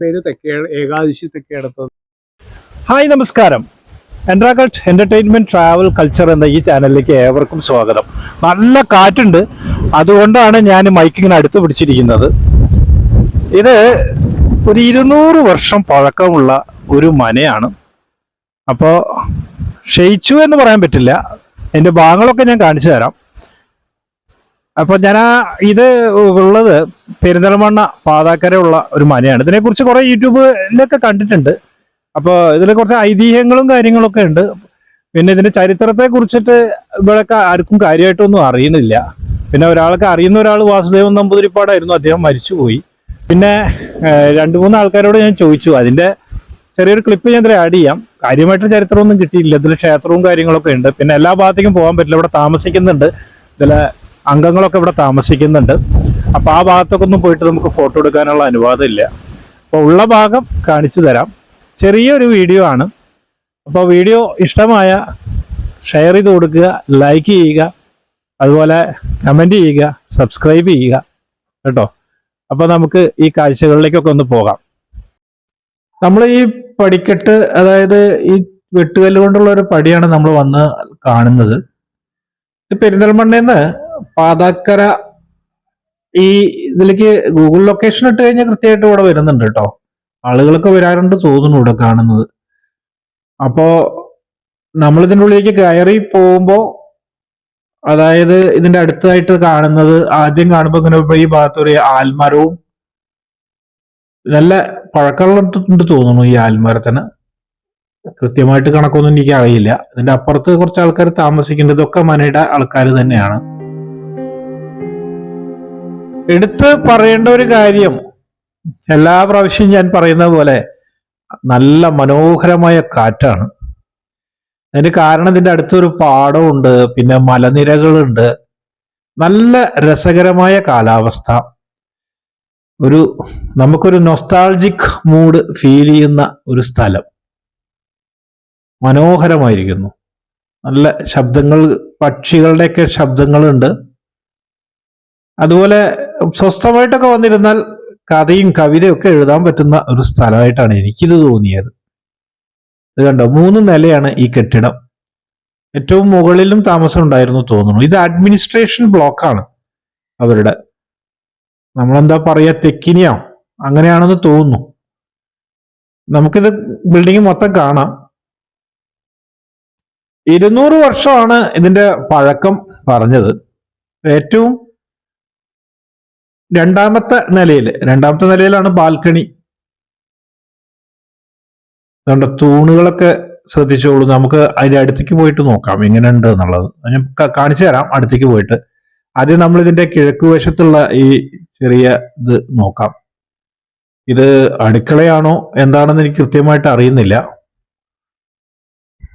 പേര് തെക്കേ ഏകാദശി ഹായ് നമസ്കാരം. എൻട്രാക്കട്ട് എന്റർടൈൻമെന്റ് ട്രാവൽ കൾച്ചർ എന്ന ഈ ചാനലിലേക്ക് ഏവർക്കും സ്വാഗതം. നല്ല കാറ്റുണ്ട്. അതുകൊണ്ടാണ് ഞാൻ മൈക്കിങ്ങനെ അടുത്ത് പിടിച്ചിരിക്കുന്നത്. ഇത് ഒരു ഇരുന്നൂറ് വർഷം പഴക്കമുള്ള ഒരു മനയാണ്. അപ്പോൾ ക്ഷയിച്ചു എന്ന് പറയാൻ പറ്റില്ല. എന്റെ ഭാഗങ്ങളൊക്കെ ഞാൻ കാണിച്ചു തരാം. അപ്പോൾ ഞാൻ ഇത് ഉള്ളത് പെരിന്തൽമണ്ണ പാതാക്കരയുള്ള ഒരു മനയാണ് ഇതിനെക്കുറിച്ച് കുറെ യൂട്യൂബിലൊക്കെ കണ്ടിട്ടുണ്ട്. അപ്പോൾ ഇതിൽ കുറച്ച് ഐതിഹ്യങ്ങളും കാര്യങ്ങളൊക്കെ ഉണ്ട്. പിന്നെ ഇതിന്റെ ചരിത്രത്തെ കുറിച്ചിട്ട് ഇവിടെയൊക്കെ ആർക്കും കാര്യമായിട്ടൊന്നും അറിയണില്ല പിന്നെ ഒരാൾക്ക് അറിയുന്ന ഒരാൾ വാസുദേവൻ നമ്പൂതിരിപ്പാടായിരുന്നു. അദ്ദേഹം മരിച്ചുപോയി. പിന്നെ രണ്ട് മൂന്ന് ആൾക്കാരോട് ഞാൻ ചോദിച്ചു. അതിന്റെ ചെറിയൊരു ക്ലിപ്പ് ഞാൻ ഇതിൽ ആഡ് ചെയ്യാം. കാര്യമായിട്ട് ചരിത്രമൊന്നും കിട്ടിയില്ല. ഇതിൽ ക്ഷേത്രവും കാര്യങ്ങളൊക്കെ ഉണ്ട്. പിന്നെ എല്ലാ ഭാഗത്തേക്കും പോകാൻ പറ്റില്ല. ഇവിടെ താമസിക്കുന്നുണ്ട്. ഇതിലെ അംഗങ്ങളൊക്കെ ഇവിടെ താമസിക്കുന്നുണ്ട്. അപ്പോൾ ആ ഭാഗത്തൊക്കെ ഒന്നും പോയിട്ട് നമുക്ക് ഫോട്ടോ എടുക്കാനുള്ള അനുവാദമില്ല അപ്പോൾ ഉള്ള ഭാഗം കാണിച്ചു തരാം. ചെറിയൊരു വീഡിയോ ആണ്. അപ്പോൾ വീഡിയോ ഇഷ്ടമായ ഷെയർ ചെയ്ത് കൊടുക്കുക ലൈക്ക് ചെയ്യുക അതുപോലെ കമന്റ് ചെയ്യുക സബ്സ്ക്രൈബ് ചെയ്യുക കേട്ടോ? അപ്പോൾ നമുക്ക് ഈ കാഴ്ചകളിലേക്കൊക്കെ ഒന്ന് പോകാം. നമ്മൾ ഈ പടിക്കെട്ട് അതായത് ഈ വെട്ടുകല്ല് കൊണ്ടുള്ള ഒരു പടിയാണ് നമ്മൾ വന്ന് കാണുന്നത്. പെരിന്തൽമണ്ണയിൽ പെരിന്തൽമണ്ണയിൽ പാതാക്കര ഈ ഇതിലേക്ക് ഗൂഗിൾ ലൊക്കേഷൻ ഇട്ട് കഴിഞ്ഞാൽ കൃത്യമായിട്ട് ഇവിടെ വരുന്നുണ്ട് കേട്ടോ ആളുകളൊക്കെ വരാറുണ്ട് തോന്നുന്നു ഇവിടെ കാണുന്നത്. അപ്പോ നമ്മൾ ഇതിന്റെ ഉള്ളിലേക്ക് കയറി പോകുമ്പോ അതായത് ഇതിന്റെ അടുത്തായിട്ട് കാണുന്നത് ആദ്യം കാണുമ്പോൾ ഇങ്ങനെ ഈ ഭാഗത്തൊരു ആൽമരവും നല്ല പഴക്കമുള്ളിട്ടുണ്ട് തോന്നുന്നു ഈ ആൽമരത്തിന്. കൃത്യമായിട്ട് കണക്കൊന്നും എനിക്ക് അറിയില്ല ഇതിന്റെ അപ്പുറത്ത് കുറച്ച് ആൾക്കാർ താമസിക്കുന്നത് ഇതൊക്കെ മനയുടെ ആൾക്കാർ തന്നെയാണ്. എടുത്ത് പറയേണ്ട ഒരു കാര്യം എല്ലാ പ്രാവശ്യവും ഞാൻ പറയുന്ന പോലെ നല്ല മനോഹരമായ കാറ്റാണ്. അതിന് കാരണം ഇതിന്റെ അടുത്തൊരു പാടമുണ്ട് പിന്നെ മലനിരകളുണ്ട്. നല്ല രസകരമായ കാലാവസ്ഥ. ഒരു നമുക്കൊരു നൊസ്താൾജിക് മൂഡ് ഫീൽ ചെയ്യുന്ന ഒരു സ്ഥലം. മനോഹരമായിരിക്കുന്നു. നല്ല ശബ്ദങ്ങൾ പക്ഷികളുടെയൊക്കെ ശബ്ദങ്ങളുണ്ട്. അതുപോലെ സ്വസ്ഥമായിട്ടൊക്കെ വന്നിരുന്നാൽ കഥയും കവിതയൊക്കെ എഴുതാൻ പറ്റുന്ന ഒരു സ്ഥലമായിട്ടാണ് എനിക്കിത് തോന്നിയത്. ഇത് കണ്ടോ? മൂന്ന് നിലയാണ് ഈ കെട്ടിടം. ഏറ്റവും മുകളിലും താമസം ഉണ്ടായിരുന്നു തോന്നുന്നു. ഇത് അഡ്മിനിസ്ട്രേഷൻ ബ്ലോക്കാണ് അവരുടെ. നമ്മളെന്താ പറയാ തെക്കിനിയോ. അങ്ങനെയാണെന്ന് തോന്നുന്നു. നമുക്കിത് ബിൽഡിംഗ് മൊത്തം കാണാം. ഇരുന്നൂറ് വർഷമാണ് ഇതിന്റെ പഴക്കം പറഞ്ഞത്. ഏറ്റവും രണ്ടാമത്തെ നിലയിൽ രണ്ടാമത്തെ നിലയിലാണ് ബാൽക്കണി. അതുകൊണ്ട് തൂണുകളൊക്കെ ശ്രദ്ധിച്ചോളൂ. നമുക്ക് അതിന്റെ അടുത്തേക്ക് പോയിട്ട് നോക്കാം എങ്ങനെയുണ്ട് എന്നുള്ളത്. ഞാൻ കാണിച്ചു തരാം അടുത്തേക്ക് പോയിട്ട്. ആദ്യം നമ്മൾ ഇതിന്റെ കിഴക്ക് വശത്തുള്ള ഈ ചെറിയ ഇത് നോക്കാം. ഇത് അടുക്കളയാണോ എന്താണെന്ന് എനിക്ക് കൃത്യമായിട്ട് അറിയുന്നില്ല.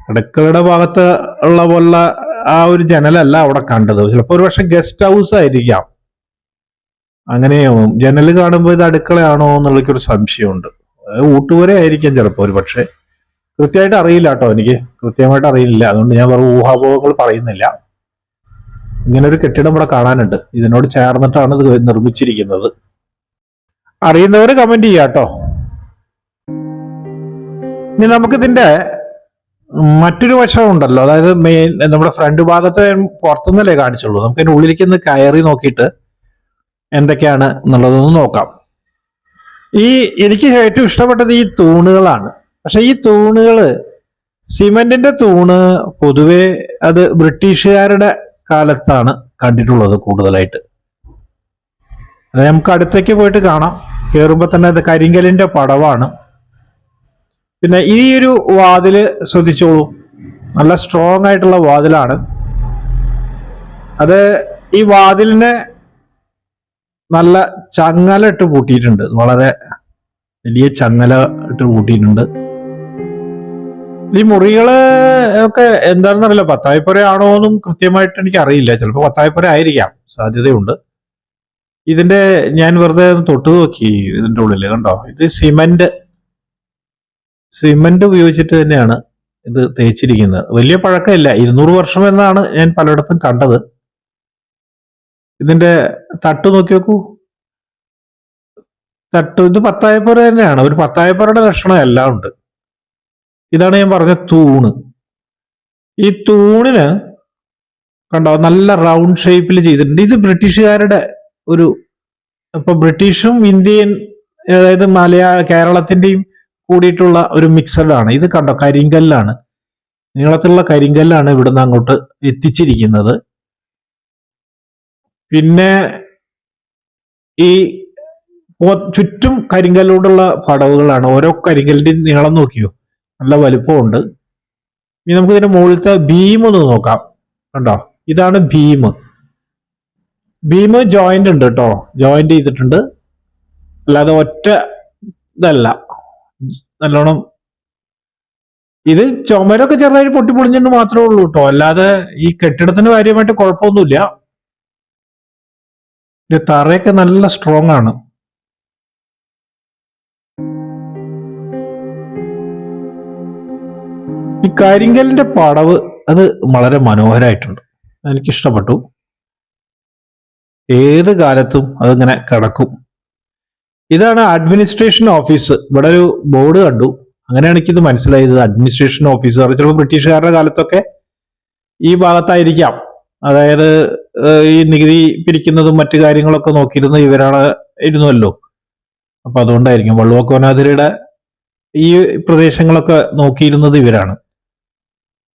അടുക്കളയുടെ ഭാഗത്ത് ഉള്ള പോലുള്ള ആ ഒരു ജനലല്ല അവിടെ കണ്ടത്. ചിലപ്പോൾ ഒരു പക്ഷെ ഗസ്റ്റ് ഹൗസ് ആയിരിക്കാം. അങ്ങനെയാവും. ജനൽ കാണുമ്പോൾ ഇത് അടുക്കളയാണോ എന്നുള്ളൊരു സംശയമുണ്ട്. ഊട്ടുവരെ ആയിരിക്കാം ചിലപ്പോൾ ഒരു പക്ഷേ. കൃത്യമായിട്ട് അറിയില്ല കേട്ടോ എനിക്ക്. കൃത്യമായിട്ട് അറിയില്ല. അതുകൊണ്ട് ഞാൻ വെറും ഊഹാപോഹങ്ങൾ പറയുന്നില്ല. ഇങ്ങനെ ഒരു കെട്ടിടം ഇവിടെ കാണാനുണ്ട്. ഇതിനോട് ചേർന്നിട്ടാണ് ഇത് നിർമ്മിച്ചിരിക്കുന്നത്. അറിയുന്നവർ കമന്റ് ചെയ്യാം കേട്ടോ. ഇനി നമുക്കിതിന്റെ മറ്റൊരു വശം ഉണ്ടല്ലോ. അതായത് മെയിൻ നമ്മുടെ ഫ്രണ്ട് ഭാഗത്തെ പുറത്തുനിന്നല്ലേ കാണിച്ചുള്ളൂ. നമുക്ക് ഉള്ളിലേക്ക് ഒന്ന് കയറി നോക്കിയിട്ട് എന്തൊക്കെയാണ് എന്നുള്ളതൊന്ന് നോക്കാം. ഈ എനിക്ക് ഏറ്റവും ഇഷ്ടപ്പെട്ടത് ഈ തൂണുകളാണ്. പക്ഷെ ഈ തൂണുകൾ സിമെന്റിന്റെ തൂണ് പൊതുവെ അത് ബ്രിട്ടീഷുകാരുടെ കാലത്താണ് കണ്ടിട്ടുള്ളത് കൂടുതലായിട്ട്. അത് നമുക്ക് അടുത്തേക്ക് പോയിട്ട് കാണാം. കയറുമ്പോൾ തന്നെ അത് കരിങ്കലിന്റെ പടവാണ്. പിന്നെ ഈ ഒരു വാതിൽ ശ്രദ്ധിച്ചോളൂ. നല്ല സ്ട്രോങ് ആയിട്ടുള്ള വാതിലാണ്. അത് ഈ വാതിലിനെ നല്ല ചങ്ങല ഇട്ട് പൂട്ടിയിട്ടുണ്ട്. വളരെ വലിയ ചങ്ങല ഇട്ട് പൂട്ടിയിട്ടുണ്ട്. ഈ മുറികൾ ഒക്കെ എന്താണെന്നറിയില്ല. പത്തായപ്പുര ആണോ എന്നും കൃത്യമായിട്ട് എനിക്ക് അറിയില്ല ചിലപ്പോൾ പത്തായപ്പുര ആയിരിക്കാം. സാധ്യതയുണ്ട്. ഇതിന്റെ ഞാൻ വെറുതെ തൊട്ട് നോക്കി ഇതിന്റെ ഉള്ളിൽ. കണ്ടോ? ഇത് സിമന്റ്. സിമന്റ് ഉപയോഗിച്ചിട്ട് തന്നെയാണ് ഇത് തേച്ചിരിക്കുന്നത്. വലിയ പഴക്കമില്ല. ഇരുന്നൂറ് വർഷം എന്നാണ് ഞാൻ പലയിടത്തും കണ്ടത്. ഇതിന്റെ തട്ട് നോക്കി നോക്കൂ. തട്ട് ഇത് പത്തായപ്പുര തന്നെയാണ്. ഒരു പത്തായപ്പുരയുടെ ലക്ഷണം എല്ലാം ഉണ്ട്. ഇതാണ് ഞാൻ പറഞ്ഞ തൂണ്. ഈ തൂണിന് കണ്ടോ നല്ല റൗണ്ട് ഷേപ്പിൽ ചെയ്തിട്ടുണ്ട്. ഇത് ബ്രിട്ടീഷുകാരുടെ ഒരു ഇപ്പൊ ബ്രിട്ടീഷും ഇന്ത്യൻ അതായത് മലയാള കേരളത്തിന്റെയും കൂടിയിട്ടുള്ള ഒരു മിക്സഡ് ആണ് ഇത് കണ്ടോ കരിങ്കല്ലാണ്. നീളത്തിലുള്ള കരിങ്കല്ലാണ് ഇവിടുന്ന് അങ്ങോട്ട് എത്തിച്ചിരിക്കുന്നത്. പിന്നെ ഈ ചുറ്റും കരിങ്കല്ലോടുള്ള പടവുകളാണ്. ഓരോ കരിങ്കല്ലിന്റെയും നീളം നോക്കിയോ? നല്ല വലുപ്പമുണ്ട്. ഇനി നമുക്ക് ഇതിന്റെ മുകളിലത്തെ ഭീം ഒന്ന് നോക്കാം. കണ്ടോ? ഇതാണ് ഭീം. ഭീമ് ജോയിന്റ് ഉണ്ട് കേട്ടോ. ജോയിന്റ് ചെയ്തിട്ടുണ്ട്. അല്ലാതെ ഒറ്റ ഇതല്ല. നല്ലോണം ഇത് ചുമരൊക്കെ ചെറുതായിട്ട് പൊട്ടിപ്പൊളിഞ്ഞിട്ട് മാത്രമേ ഉള്ളൂ കേട്ടോ. അല്ലാതെ ഈ കെട്ടിടത്തിന് കാര്യമായിട്ട് കുഴപ്പമൊന്നുമില്ല. ഇത് തറയൊക്കെ നല്ല സ്ട്രോങ് ആണ്. ഈ കരിങ്കലിന്റെ പടവ് അത് വളരെ മനോഹരമായിട്ടുണ്ട് എനിക്കിഷ്ടപ്പെട്ടു. ഏത് കാലത്തും അതിങ്ങനെ കിടക്കും. ഇതാണ് അഡ്മിനിസ്ട്രേഷൻ ഓഫീസ് ഇവിടെ ഒരു ബോർഡ് കണ്ടു. അങ്ങനെയാണ് എനിക്കിത് മനസ്സിലായത്. അഡ്മിനിസ്ട്രേഷൻ ഓഫീസ് ചിലപ്പോൾ ബ്രിട്ടീഷുകാരുടെ കാലത്തൊക്കെ ഈ ഭാഗത്തായിരിക്കാം. അതായത് ഈ നികുതി പിരിക്കുന്നതും മറ്റു കാര്യങ്ങളൊക്കെ നോക്കിയിരുന്ന ഇവരാണ് ഇരുന്നുവല്ലോ. അപ്പൊ അതുകൊണ്ടായിരിക്കും വള്ളുവക്കോനാതിരയുടെ ഈ പ്രദേശങ്ങളൊക്കെ നോക്കിയിരുന്നത് ഇവരാണ്.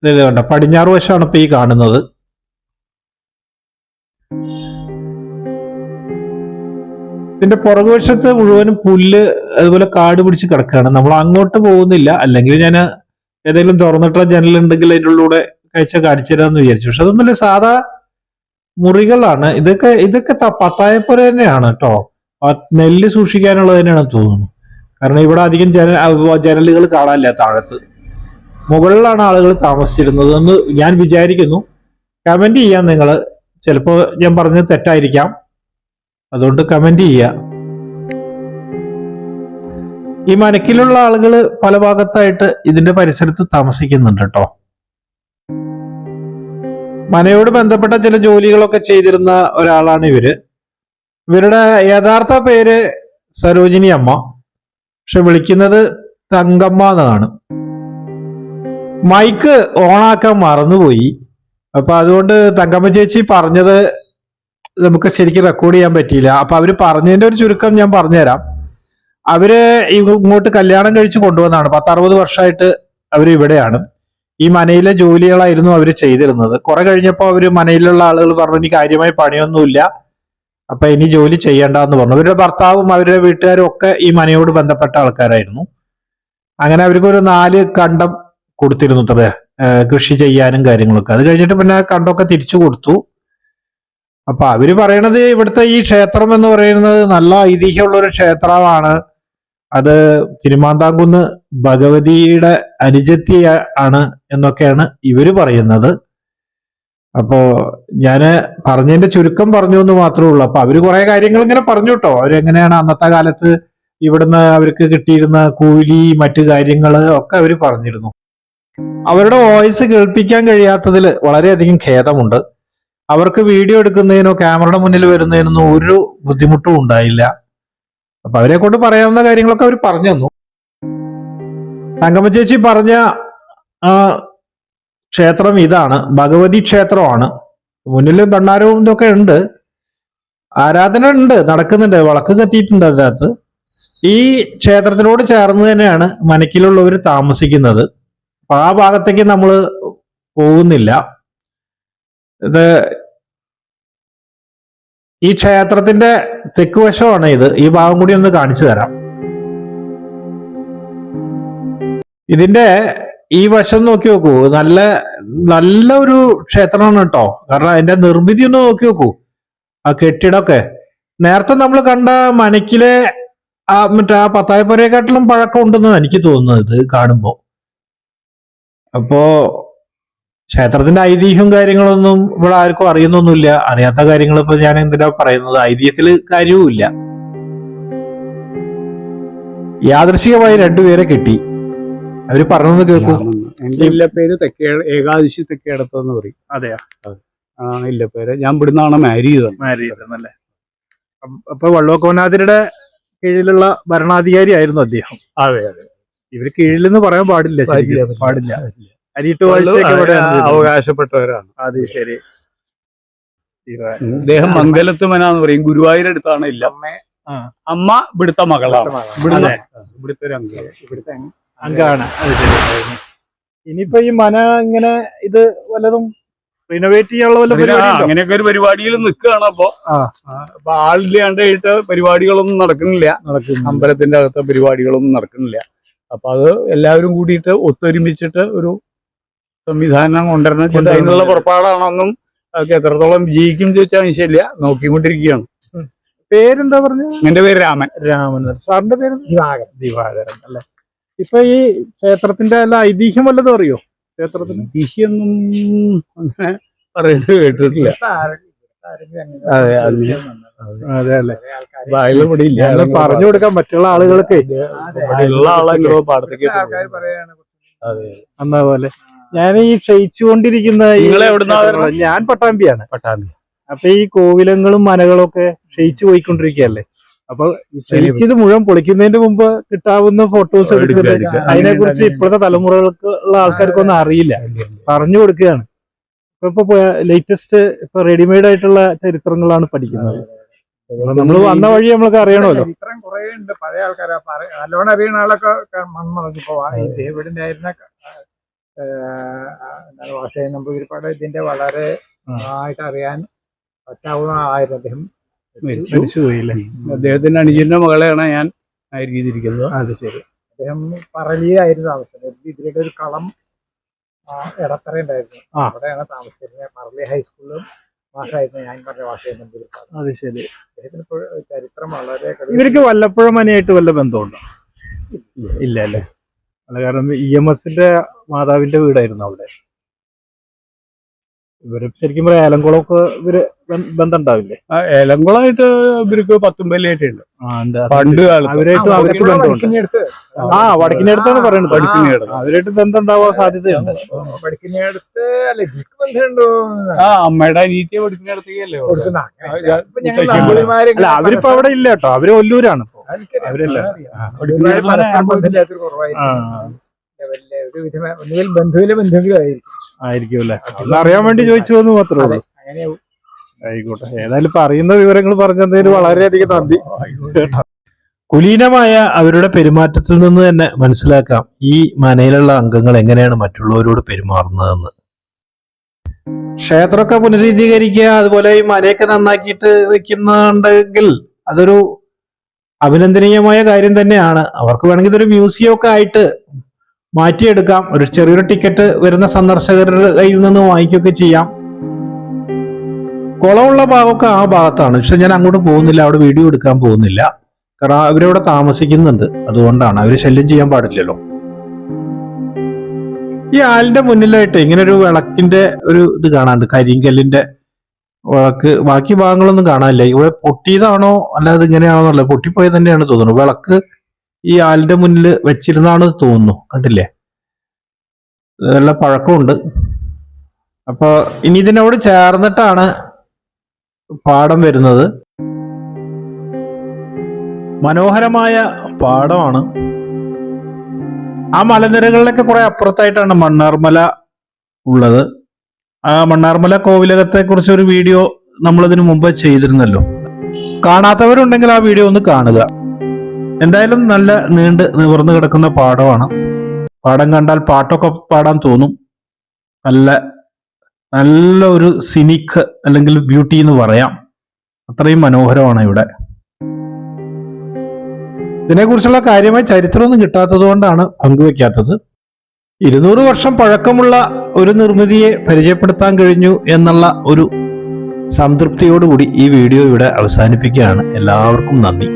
വേണ്ട പടിഞ്ഞാറ് വശമാണ് ഇപ്പൊ ഈ കാണുന്നത്. ഇതിന്റെ പുറകുവശത്ത് മുഴുവനും പുല്ല് അതുപോലെ കാട് പിടിച്ച് കിടക്കുകയാണ്. നമ്മൾ അങ്ങോട്ട് പോകുന്നില്ല. അല്ലെങ്കിൽ ഞാൻ ഏതെങ്കിലും തുറന്നിട്ടുള്ള ജനലുണ്ടെങ്കിൽ അതിന്റെ ഉള്ളിലൂടെ കാഴ്ച കാണിച്ചു തരാമെന്ന് വിചാരിച്ചു. പക്ഷെ അതൊന്നുമില്ല. സാധാ മുറികളാണ്. ഇതൊക്കെ ഇതൊക്കെ പത്തായ പത്തായപ്പുര തന്നെയാണ് കേട്ടോ നെല്ല് സൂക്ഷിക്കാനുള്ളത് തന്നെയാണ് തോന്നുന്നു. കാരണം ഇവിടെ അധികം ജന ജനലുകൾ കാണാനില്ല താഴത്ത്. മുകളിലാണ് ആളുകൾ താമസിച്ചിരുന്നത് എന്ന് ഞാൻ വിചാരിക്കുന്നു. കമന്റ് ചെയ്യാം നിങ്ങൾ ചിലപ്പോൾ ഞാൻ പറഞ്ഞത് തെറ്റായിരിക്കാം. അതുകൊണ്ട് കമന്റ് ചെയ്യുക ഈ മനക്കിലുള്ള ആളുകൾ പല ഭാഗത്തായിട്ട് ഇതിന്റെ പരിസരത്ത് താമസിക്കുന്നുണ്ട് കേട്ടോ മനയോട് ബന്ധപ്പെട്ട ചില ജോലികളൊക്കെ ചെയ്തിരുന്ന ഒരാളാണ് ഇവർ. ഇവരുടെ യഥാർത്ഥ പേര് സരോജിനി അമ്മ. പക്ഷെ വിളിക്കുന്നത് തങ്കമ്മ എന്നാണ്. മൈക്ക് ഓണാക്കാൻ മറന്നുപോയി. അപ്പൊ അതുകൊണ്ട് തങ്കമ്മ ചേച്ചി പറഞ്ഞത് നമുക്ക് ശരിക്കും റെക്കോർഡ് ചെയ്യാൻ പറ്റിയില്ല. അപ്പൊ അവർ പറഞ്ഞതിന്റെ ഒരു ചുരുക്കം ഞാൻ പറഞ്ഞുതരാം. അവർ ഇങ്ങോട്ട് കല്യാണം കഴിച്ച് കൊണ്ടുവന്നാണ്. പത്തറുപത് വർഷമായിട്ട് അവർ ഇവിടെയാണ് ഈ മനയിലെ ജോലികളായിരുന്നു അവർ ചെയ്തിരുന്നത്. കുറെ കഴിഞ്ഞപ്പോൾ അവർ മനയിലുള്ള ആളുകൾ പറഞ്ഞു ഇനി കാര്യമായി പണിയൊന്നുമില്ല. അപ്പൊ ഇനി ജോലി ചെയ്യേണ്ട എന്ന് പറഞ്ഞു. അവരുടെ ഭർത്താവും അവരുടെ വീട്ടുകാരും ഒക്കെ ഈ മനയോട് ബന്ധപ്പെട്ട ആൾക്കാരായിരുന്നു. അങ്ങനെ അവർക്ക് ഒരു നാല് കണ്ടം കൊടുത്തിരുന്നു അത്ര. കൃഷി ചെയ്യാനും കാര്യങ്ങളൊക്കെ. അത് കഴിഞ്ഞിട്ട് പിന്നെ കണ്ടൊക്കെ തിരിച്ചു കൊടുത്തു. അപ്പൊ അവർ പറയണത് ഇവിടുത്തെ ഈ ക്ഷേത്രം എന്ന് പറയുന്നത് നല്ല ഐതിഹ്യമുള്ള ഒരു ക്ഷേത്രമാണ്. അത് തിരുമാന്താംകുന്ന് ഭഗവതിയുടെ അനുജത്തി ആണ് എന്നൊക്കെയാണ് ഇവർ പറയുന്നത്. അപ്പോ ഞാൻ പറഞ്ഞതിന്റെ ചുരുക്കം പറഞ്ഞു എന്ന് മാത്രമേ ഉള്ളൂ. അപ്പൊ അവർ കുറെ കാര്യങ്ങൾ ഇങ്ങനെ പറഞ്ഞു കേട്ടോ. അവരെങ്ങനെയാണ് അന്നത്തെ കാലത്ത് ഇവിടുന്ന് അവർക്ക് കിട്ടിയിരുന്ന കൂലി മറ്റു കാര്യങ്ങൾ ഒക്കെ അവർ പറഞ്ഞിരുന്നു. അവരുടെ വോയിസ് കേൾപ്പിക്കാൻ കഴിയാത്തതിൽ വളരെയധികം ഖേദമുണ്ട്. അവർക്ക് വീഡിയോ എടുക്കുന്നതിനോ ക്യാമറയുടെ മുന്നിൽ വരുന്നതിനൊന്നും ഒരു ബുദ്ധിമുട്ടും ഉണ്ടായില്ല. അപ്പൊ അവരെ കൊണ്ട് പറയാവുന്ന കാര്യങ്ങളൊക്കെ അവർ പറഞ്ഞു തന്നു. തങ്കമ്മ ചേച്ചി പറഞ്ഞ ക്ഷേത്രം ഇതാണ്. ഭഗവതി ക്ഷേത്രമാണ്. മുന്നിൽ ഭണ്ണാരവും ഇതൊക്കെ ഉണ്ട്. ആരാധന ഉണ്ട് നടക്കുന്നുണ്ട് വിളക്ക് കത്തിയിട്ടുണ്ട് അതിനകത്ത്. ഈ ക്ഷേത്രത്തിനോട് ചേർന്ന് തന്നെയാണ് മനക്കിലുള്ളവർ താമസിക്കുന്നത്. അപ്പൊ ആ ഭാഗത്തേക്ക് നമ്മൾ പോകുന്നില്ല. ഇത് ഈ ക്ഷേത്രത്തിന്റെ തെക്ക് വശമാണ് ഇത്. ഈ ഭാഗം കൂടി ഒന്ന് കാണിച്ചു തരാം. ഇതിന്റെ ഈ വശം നോക്കി നോക്കൂ. നല്ല നല്ല ഒരു ക്ഷേത്രമാണ് കേട്ടോ. കാരണം അതിന്റെ നിർമ്മിതി ഒന്ന് നോക്കി നോക്കൂ. ആ കെട്ടിടമൊക്കെ. നേരത്തെ നമ്മൾ കണ്ട മനക്കിലെ ആ മറ്റേ ആ പത്തായപ്പുരയെക്കാട്ടിലും പഴക്കം ഉണ്ടെന്ന് എനിക്ക് തോന്നുന്നത് ഇത് കാണുമ്പോ. അപ്പോ ക്ഷേത്രത്തിന്റെ ഐതിഹ്യവും കാര്യങ്ങളൊന്നും ഇവിടെ ആർക്കും അറിയുന്നൊന്നുമില്ല. അറിയാത്ത കാര്യങ്ങൾ ഇപ്പൊ ഞാൻ എന്തിനാ പറയുന്നത്? ഐതിഹ്യത്തിൽ കാര്യവുമില്ല. യാദൃശികമായി രണ്ടുപേരെ കിട്ടി. അവർ പറഞ്ഞത് കേൾക്കൂ. എന്റെ ഇല്ല പേര് തെക്കേ ഏകാദശി തെക്കേടത്തെന്ന് പറയും. അതെയാ? ആണ് ഇല്ല പേര് ഞാൻ ഇവിടുന്നാണ് മാരി ചെയ്തത്. മാരി അല്ലേ അപ്പൊ വള്ളുവക്കോനാതിരുടെ കീഴിലുള്ള ഭരണാധികാരി ആയിരുന്നു അദ്ദേഹം. അതെ അതെ. ഇവർ കീഴിലെന്ന് പറയാൻ പാടില്ല. പാടില്ല. അവകാശപ്പെട്ടവരാണ്. അത് ശരി. അദ്ദേഹം മംഗലത്ത് മനാന്ന് പറയും. ഗുരുവായൂരടുത്താണ് ഇല്ല. ആ. അമ്മ ഇവിടുത്തെ മകളാണ്. ഇവിടുത്തെ ഒരു അംഗം. ഇവിടുത്തെ അങ്കാണ് അത് ശരി. ഇനിയിപ്പോ ഈ മന ഇങ്ങനെ ഇത് വല്ലതും റിനോവേറ്റ് ചെയ്യാനുള്ള വല്ല പരിപാടി അങ്ങനെയൊക്കെ ഒരു പരിപാടിയിൽ നിൽക്കുകയാണ് അപ്പൊ. അപ്പൊ ആളില്ലാണ്ടായിട്ട് പരിപാടികളൊന്നും നടക്കുന്നില്ല. നടക്കുന്നു അമ്പലത്തിന്റെ അകത്തെ പരിപാടികളൊന്നും നടക്കുന്നില്ല. അപ്പൊ അത് എല്ലാവരും കൂടിയിട്ട് ഒത്തൊരുമിച്ചിട്ട് ഒരു സംവിധാനം കൊണ്ടുവരണം. അതിനുള്ള പുറപ്പാടാണെന്നും അതൊക്കെ എത്രത്തോളം വിജയിക്കും ചോദിച്ചാൽ നിശ്ചയില്ല നോക്കിക്കൊണ്ടിരിക്കുകയാണ്. പേരെന്താ പറഞ്ഞു? എന്റെ പേര് രാമൻ. രാമൻ. സാറിന്റെ പേര് ദിവാകരൻ. ദിവാകരൻ അല്ലെ? ഇപ്പൊ ഈ ക്ഷേത്രത്തിന്റെ അല്ല ഐതിഹ്യം വല്ലതും അറിയോ? ക്ഷേത്രത്തിന് ഐതിഹ്യൊന്നും അങ്ങനെ പറയുന്നത് കേട്ടിട്ടില്ല. അതെ അതെ അതെ അല്ലെ? വായിൽ ഇവിടെ ഇല്ല. പറഞ്ഞു കൊടുക്കാൻ മറ്റുള്ള ആളുകൾക്ക് ഉള്ള ആളെങ്കിലും പാടത്തേക്ക് അതെ. എന്നാ പോലെ. ഞാൻ ഈ ക്ഷയിച്ചുകൊണ്ടിരിക്കുന്ന ഞാൻ പട്ടാമ്പിയാണ്. പട്ടാമ്പി. അപ്പൊ ഈ കോവിലങ്ങളും മനകളും ഒക്കെ ക്ഷയിച്ചു പോയിക്കൊണ്ടിരിക്കുകയല്ലേ? അപ്പൊ ക്ഷയിച്ചത് മുഴുവൻ പൊളിക്കുന്നതിന്റെ മുമ്പ് കിട്ടാവുന്ന ഫോട്ടോസ് എടുക്കുന്നത്. അതിനെ കുറിച്ച് ഇപ്പോഴത്തെ തലമുറകൾക്ക് ഉള്ള ആൾക്കാർക്കൊന്നും അറിയില്ല. പറഞ്ഞു കൊടുക്കുകയാണ്. ഇപ്പൊ ഇപ്പൊ ലേറ്റസ്റ്റ് ഇപ്പൊ റെഡിമെയ്ഡ് ആയിട്ടുള്ള ചരിത്രങ്ങളാണ് പഠിക്കുന്നത്. നമ്മൾ വന്ന വഴി നമ്മൾക്ക് അറിയണമല്ലോ. ചരിത്രം കുറെ ഉണ്ട്. പഴയ ആൾക്കാരാ. അറിയണ നല്ലോണം അറിയുന്ന ആളൊക്കെ മൺമറഞ്ഞു പോവാ. ഈ ആയിരുന്നൊക്കെ ആയിരുന്ന വാസവൻ നമ്പൂതിരിപ്പാട് ഇതിന്റെ വളരെ നന്നായിട്ട് അറിയാൻ പറ്റാവുന്ന ആയിരുന്നു അദ്ദേഹം. മരിച്ചുപോയില്ലേ അദ്ദേഹത്തിന്റെ അനുജന്റെ മകളെയാണ് ഞാൻ ആയിരിക്കുന്നത് അത് ശരി. അദ്ദേഹം പറളിയിലായിരുന്നു താമസം ഇതിലൂടെ ഒരു കളം ഇടത്തറ ഉണ്ടായിരുന്നു അവിടെയാണ് താമസിച്ചിരുന്നത്. പറളി ഹൈസ്കൂളിലും മാഷായിരുന്നു. ഞാൻ പറഞ്ഞ വാസവൻ നമ്പൂതിരിപ്പാട് അത് ശരി. അദ്ദേഹത്തിന് ചരിത്രം വളരെ ഇവർക്ക് വല്ലപ്പുഴ മനയായിട്ട് വല്ല ബന്ധമുണ്ടോ? ഇല്ല. അല്ലേ അല്ല കാരണം ഇ എം എസിന്റെ മാതാവിന്റെ വീടായിരുന്നു അവിടെ. ഇവർ ശരിക്കും പറയാം ഏലംകുളമൊക്കെ ഇവർ ബന്ധ- ഉണ്ടാവില്ലേ ഏലംകുളമായിട്ട് ഇവർക്ക് പത്തും വലിയായിട്ടുണ്ട് പണ്ട് കാലത്ത്. അവരായിട്ട് അവർക്ക് ബന്ധമുണ്ട്. പഠിക്കുന്നിടത്ത് ആ വടക്കിനടുത്താണ് പറയുന്നത്. വടക്കിനടുത്ത് അവരായിട്ട് ബന്ധം ഉണ്ടാവാൻ സാധ്യതയുണ്ട് വടക്കിനടുത്ത് അല്ല ബന്ധമുണ്ടോ? ആ അമ്മയുടെ അനീറ്റിയെ അല്ല അവരിപ്പോ അവിടെ ഇല്ല കേട്ടോ. അവർ ഒല്ലൂരാണ്. അവരല്ല. ഒന്നുകിൽ ബന്ധുവിലെ ബന്ധുവിലും ആയിരിക്കും. ആയിരിക്കും അല്ലേ? അറിയാൻ വേണ്ടി ചോദിച്ചു എന്ന് മാത്രമേ ഉള്ളൂ. ആയിക്കോട്ടെ. ഏതായാലും ഇപ്പൊ അറിയുന്ന വിവരങ്ങൾ പറഞ്ഞതിന് വളരെയധികം നന്ദി. കുലീനമായ അവരുടെ പെരുമാറ്റത്തിൽ നിന്ന് തന്നെ മനസ്സിലാക്കാം ഈ മനയിലുള്ള അംഗങ്ങൾ എങ്ങനെയാണ് മറ്റുള്ളവരോട് പെരുമാറുന്നതെന്ന്. ക്ഷേത്രമൊക്കെ പുനരുദ്ധീകരിക്കുക അതുപോലെ ഈ മനയൊക്കെ നന്നാക്കിയിട്ട് വെക്കുന്നുണ്ടെങ്കിൽ അതൊരു അഭിനന്ദനീയമായ കാര്യം തന്നെയാണ്. അവർക്ക് വേണമെങ്കിൽ ഇതൊരു മ്യൂസിയം ഒക്കെ ആയിട്ട് മാറ്റിയെടുക്കാം. ഒരു ചെറിയൊരു ടിക്കറ്റ് വരുന്ന സന്ദർശകരുടെ കയ്യിൽ നിന്ന് വാങ്ങിക്കുകയൊക്കെ ചെയ്യാം. കുളമുള്ള ഭാഗമൊക്കെ ആ ഭാഗത്താണ്. പക്ഷെ ഞാൻ അങ്ങോട്ട് പോകുന്നില്ല. അവിടെ വീഡിയോ എടുക്കാൻ പോകുന്നില്ല. കാരണം അവരവിടെ താമസിക്കുന്നുണ്ട്. അതുകൊണ്ടാണ്. അവർ ശല്യം ചെയ്യാൻ പാടില്ലല്ലോ. ഈ ആലിന്റെ മുന്നിലായിട്ട് ഇങ്ങനെ ഒരു വിളക്കിന്റെ ഒരു ഇത് കാണാണ്ട് കരിങ്കല്ലിന്റെ വിളക്ക് ബാക്കി ഭാഗങ്ങളൊന്നും കാണാനില്ല. ഇവിടെ പൊട്ടിയതാണോ അല്ലാതെ ഇങ്ങനെയാണോ എന്നുള്ളത് പൊട്ടിപ്പോയത് തന്നെയാണ് തോന്നുന്നത് വിളക്ക് ഈ ആലിന്റെ മുന്നിൽ വെച്ചിരുന്നാണ് തോന്നുന്നു. കണ്ടില്ലേ? നല്ല പഴക്കമുണ്ട്. അപ്പൊ ഇനി ഇതിനോട് ചേർന്നിട്ടാണ് പാടം വരുന്നത്. മനോഹരമായ പാടമാണ്. ആ മലനിരകളിലൊക്കെ കുറെ അപ്പുറത്തായിട്ടാണ് മണ്ണാർമല ഉള്ളത്. ആ മണ്ണാർമല കോവിലകത്തെ കുറിച്ച് ഒരു വീഡിയോ നമ്മൾ ഇതിനു മുമ്പ് ചെയ്തിരുന്നല്ലോ. കാണാത്തവരുണ്ടെങ്കിൽ ആ വീഡിയോ ഒന്ന് കാണുക. എന്തായാലും നല്ല നീണ്ട് നിവർന്നു കിടക്കുന്ന പാടമാണ് പാടം കണ്ടാൽ പാട്ടൊക്കെ പാടാൻ തോന്നും. നല്ല നല്ല ഒരു സിനിക്ക് അല്ലെങ്കിൽ ബ്യൂട്ടി എന്ന് പറയാം. അത്രയും മനോഹരമാണ് ഇവിടെ. ഇതിനെക്കുറിച്ചുള്ള കാര്യമായി ചരിത്രമൊന്നും കിട്ടാത്തത് കൊണ്ടാണ് പങ്കുവെക്കാത്തത്. ഇരുന്നൂറ് വർഷം പഴക്കമുള്ള ഒരു നിർമ്മിതിയെ പരിചയപ്പെടുത്താൻ കഴിഞ്ഞു എന്നുള്ള ഒരു സംതൃപ്തിയോടുകൂടി ഈ വീഡിയോ ഇവിടെ അവസാനിപ്പിക്കുകയാണ്. എല്ലാവർക്കും നന്ദി.